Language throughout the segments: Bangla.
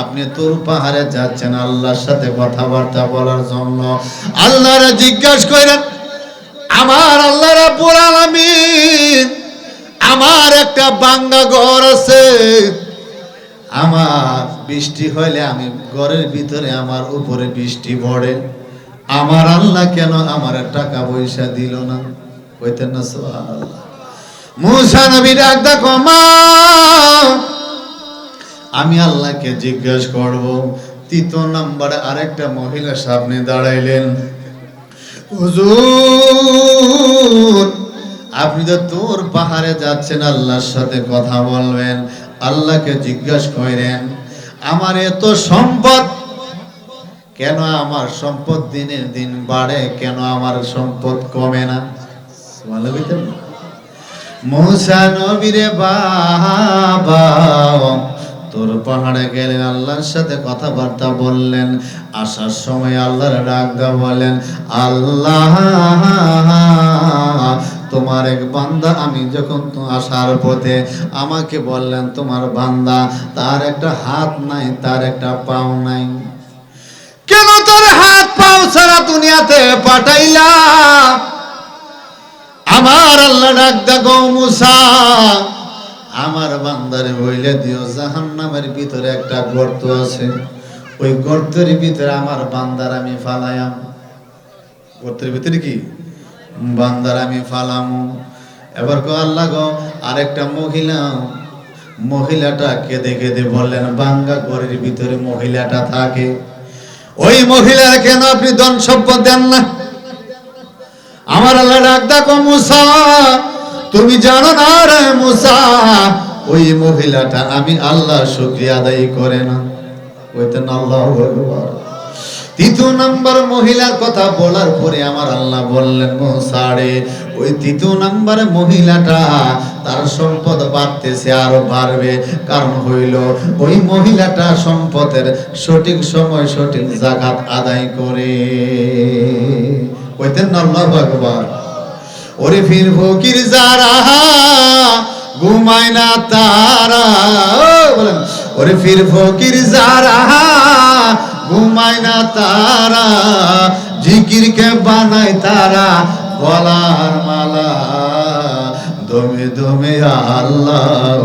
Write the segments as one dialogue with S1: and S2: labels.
S1: আপনি তোর পাহাড়ে যাচ্ছেন আল্লাহর সাথে কথাবার্তা বলার জন্য। আল্লাহরা জিজ্ঞাসা আমার আল্লাহ আমার একটা বাঙ্গা ঘর আছে। আমার বৃষ্টি হইলে আমি ঘরের ভিতরে আমার উপরে বৃষ্টি পড়ে। আমার আল্লাহ কেন আমার টাকা পয়সা দিল না? না, সুবহানাল্লাহ। মুসা নবী ডাক, দেখো মা, আমি আল্লাহকে জিজ্ঞেস করব। তৃতীয় নম্বরে আরেকটা মহিলা সামনে দাঁড়াইলেন। হুজুর, আপনি তো তোর পাহাড়ে যাচ্ছেন, আল্লাহর সাথে কথা বলবেন। আল্লাহকে জিজ্ঞাসা করেন আমার এত সম্পদ, কেন আমার সম্পদ দিনের দিন বাড়ে, কেন আমার সম্পদ কমে না? বলতেন না? মুসা নবীরে বাবা তোর পাহাড়ে গেলেন, আল্লাহর সাথে কথাবার্তা বললেন, আসার সময় আল্লাহর ডাক বলেন আল্লাহ, তোমার এক বান্দা, আমি যখন আসার পথে আমাকে বললেন, তোমার বান্দা, তার একটা হাত নাই, তার একটা পাও নাই। কেন তোর হাত পাও ছাড়া দুনিয়াতে পাঠাইলা? আমার আল্লাহ ডাক দেখো মুসা। আমার বান্দারে বইলে দিও জাহান নামের ভিতরে একটা গর্ত আছে। ওই গর্তের ভিতরে আমার বান্দার আমি ফালায়াম গর্তের ভিতরে কি? বান্দার আমি ফালাম। এবার গো আল্লাহ গো, আরেকটা মহিলা, মহিলাটা কেঁদে কেঁদে বললেন, বাঙ্গা ঘরের ভিতরে মহিলাটা থাকে। ওই মহিলার কেন আপনি ধন সম্পদ দেন না? আমার আল্লাহ ডাক দেখো মুসা, তুমি জানো না রে মুসা, ওই মহিলাটা আমি আল্লাহ শুকরিয়া আদায় করে না। কইতেন আল্লাহ তৃতীয় নাম্বার মহিলার কথা বলার পরে আমার আল্লাহ বললেন মোসারে ওই তৃতীয় নাম্বার মহিলাটা তার সম্পদ বাড়তেছে আরও বাড়বে। কারণ হইল, ওই মহিলাটা সম্পদের সঠিক সময় সঠিক জাকাত আদায় করে। কইতেন আল্লাহ আকবার ওরে ফির ফকির যারা ঘুমায় না তারা বলেন, ওরে ফির ফকির যারা ঘুমায় না তারা, জিকিরকে বানায় তারা গলার মালা। দমে দমে আল্লাহ,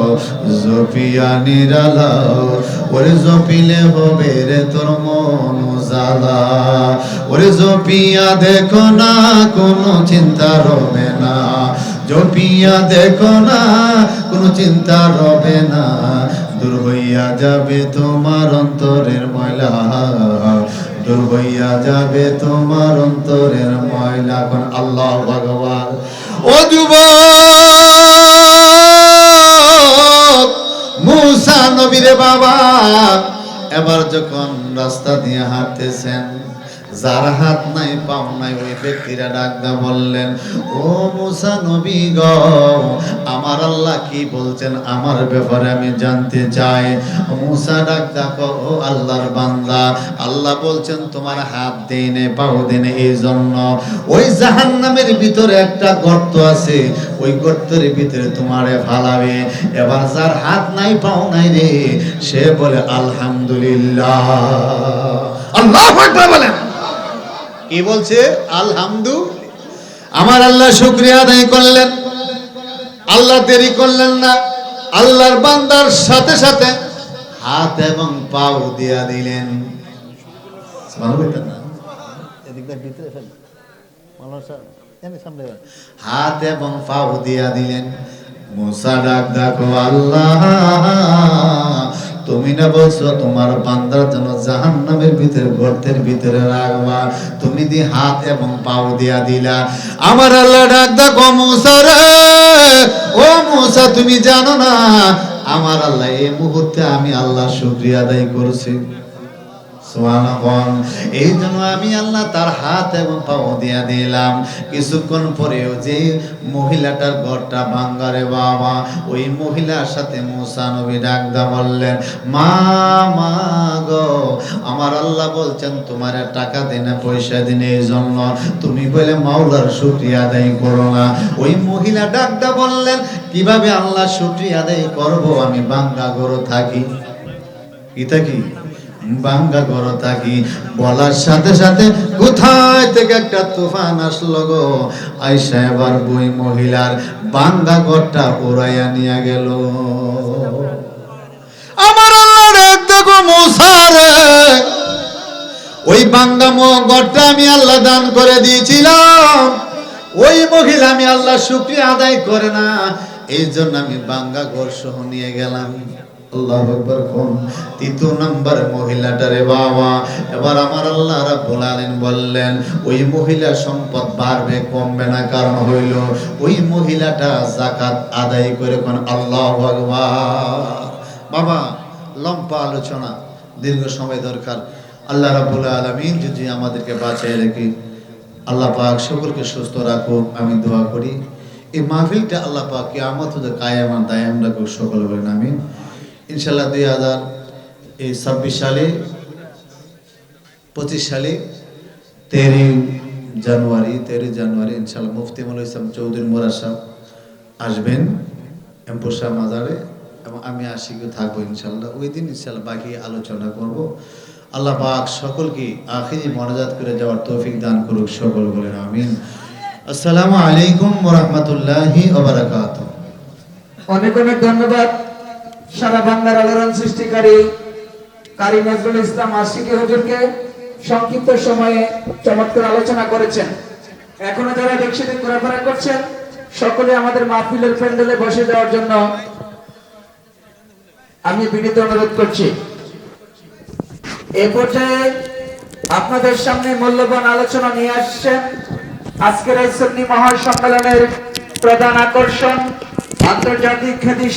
S1: জপিয়া নিরালা, ওরে জপিলে হবে রে তোর মন জালা ওরে জপিয়া দেখো না, কোনো চিন্তা রবে না। জপিয়া দেখো না, কোনো চিন্তা রবে না। দূর হইয়া যাবে তোমার অন্তরের ময়লা। দূর হইয়া যাবে তোমার অন্তরের ময়লা। কোন আল্লাহ ভগবান ও যুবক! নবীরে বাবা এবার যখন রাস্তা দিয়ে হাঁটতেছেন যার হাত নাই, পাও নাই, ওই ব্যক্তিরা বললেন, ও মুসা নবী গ, আমার আল্লাহ কি বলছেন? আমার ব্যাপারে আমি জানতে চাই। মুসা ও আল্লাহর বান্দা, আল্লাহ বলছেন তোমার হাত দিনে, পাও দিনে এই জন্য ওই জাহান্নামের ভিতরে একটা গর্ত আছে, ওই গর্তের ভিতরে তোমারে ফালাবে। এবার যার হাত নাই, পাও নাই রে, সে বলে, আলহামদুলিল্লাহ। আল্লাহ বলেন। কি বলছে? আলহামদু আমার আল্লাহ শুক্রিয়া আদায় করলেন। আল্লাহ দেরি করলেন না। আল্লাহর বান্দার সাথে সাথে হাত এবং পাও দিয়া দিলেন। হাত এবং পাও দিয়া দিলেন। মুসা ডাক দেখো আল্লাহ। তুমি না বলছো তোমার বান্দার জাহান নামের ভিতরে, গর্তের ভিতরে রাখবা। তুমি দি হাত এবং পাও দিয়া দিলা। আমার আল্লাহ ডাক দেখো মুসা রে, ও মুসা, তুমি জানো না? আমার আল্লাহ, এই মুহূর্তে আমি আল্লাহ শুক্রিয়া আদায় করছি। এই জন্য আমি আল্লাহ তার হাত এবং পাও দিয়া দিলাম। কিছুক্ষণ পরেও যে মহিলাটার ঘরটা ভাঙ্গারে বাবা, ওই মহিলার সাথে মুসা নবী ডাকদা বললেন, মা মা গো, আমার আল্লাহ বলছেন তোমার টাকা দিনে পয়সা দিনে এই জন্য তুমি বলে মাওলার শুক্রিয়া আদায় করো না। ওই মহিলা ডাকদা বললেন, কীভাবে আল্লাহ শুক্রিয়া আদায় করব? আমি বাঙ্গা গরো থাকি। কি? থাকি বাঙ্গা গরো থাকি বলার সাথে সাথে কোথায় থেকে একটা তুফান আসলো গো? আইসা এবার বই মহিলার বাঙ্গা ঘরটা উড়াইয়া নিয়ে গেল। আমার আল্লাহ দেখো মশারে ওই বাঙ্গা ঘরটা আমি আল্লাহ দান করে দিয়েছিলাম। ওই মহিলা আমি আল্লাহ শুক্রিয়া আদায় করে না। এই জন্য আমি বাঙ্গা ঘর সহ নিয়ে গেলাম। আল্লাহ আকবার কোন? তৃতীয় নাম্বার বাবা। এবার আমার আল্লাহ রাব্বুল আলামিন বললেন, ওই মহিলা সম্পদ বাড়বে, কমবে না। কারণ হইল, ওই মহিলাটা জাকাত আদায় করে কোন আল্লাহু আকবার। বাবা, লম্বা আলোচনা, দীর্ঘ সময় দরকার। আল্লাহ রাব্বুল আলামিন যদি আমাদেরকে বাঁচিয়ে রেখে, আল্লাহ পাক সকলকে সুস্থ রাখুক, আমি দোয়া করি। এই মাহফিলটা আল্লাহ পাক কিয়ামত হতে কায়ামান দায়াম রাখুক সকল বলেন আমি ইনশাল্লাহ দুই হাজার এই ছাব্বিশ সালে, পঁচিশ সালে, তেরোই জানুয়ারি তেরোই জানুয়ারি ইনশাল্লাহ মুফতি মুল ইসলাম চৌধুরী মোরাদ সাহেব আসবেন এম্পোসা মাজারে এবং আমি আশিকে থাকব ইনশাল্লাহ ওই দিন ইনশাল্লাহ বাকি আলোচনা করব। আল্লাহ পাক সকলকে আখিরি মনাজাত করে যাওয়ার তৌফিক দান করুক সকল বলেন, আমিন। আসসালামু আলাইকুম ওরহমতুল্লাহি
S2: অনেক অনেক ধন্যবাদ। সারা বাংলার আলোড়ন সৃষ্টিকারী কারি নজরুল ইসলাম আশিকি হুজুরকে সংক্ষিপ্ত সময়ে চমৎকার আলোচনা করেছেন। এখনও যারা দেখছিতে ঘোরাফেরা করছেন, সকলে আমাদের মাহফিলের প্যান্ডেলে বসে যাওয়ার জন্য আমি বিনীত অনুরোধ করছি। এ পর্যায়ে আপনাদের সামনে মূল্যবান আলোচনা নিয়ে আসছেন আজকের এই সুন্নি মহাসম্মেলনের প্রধান আকর্ষণ আন্তর্জাতিক খ্যাতি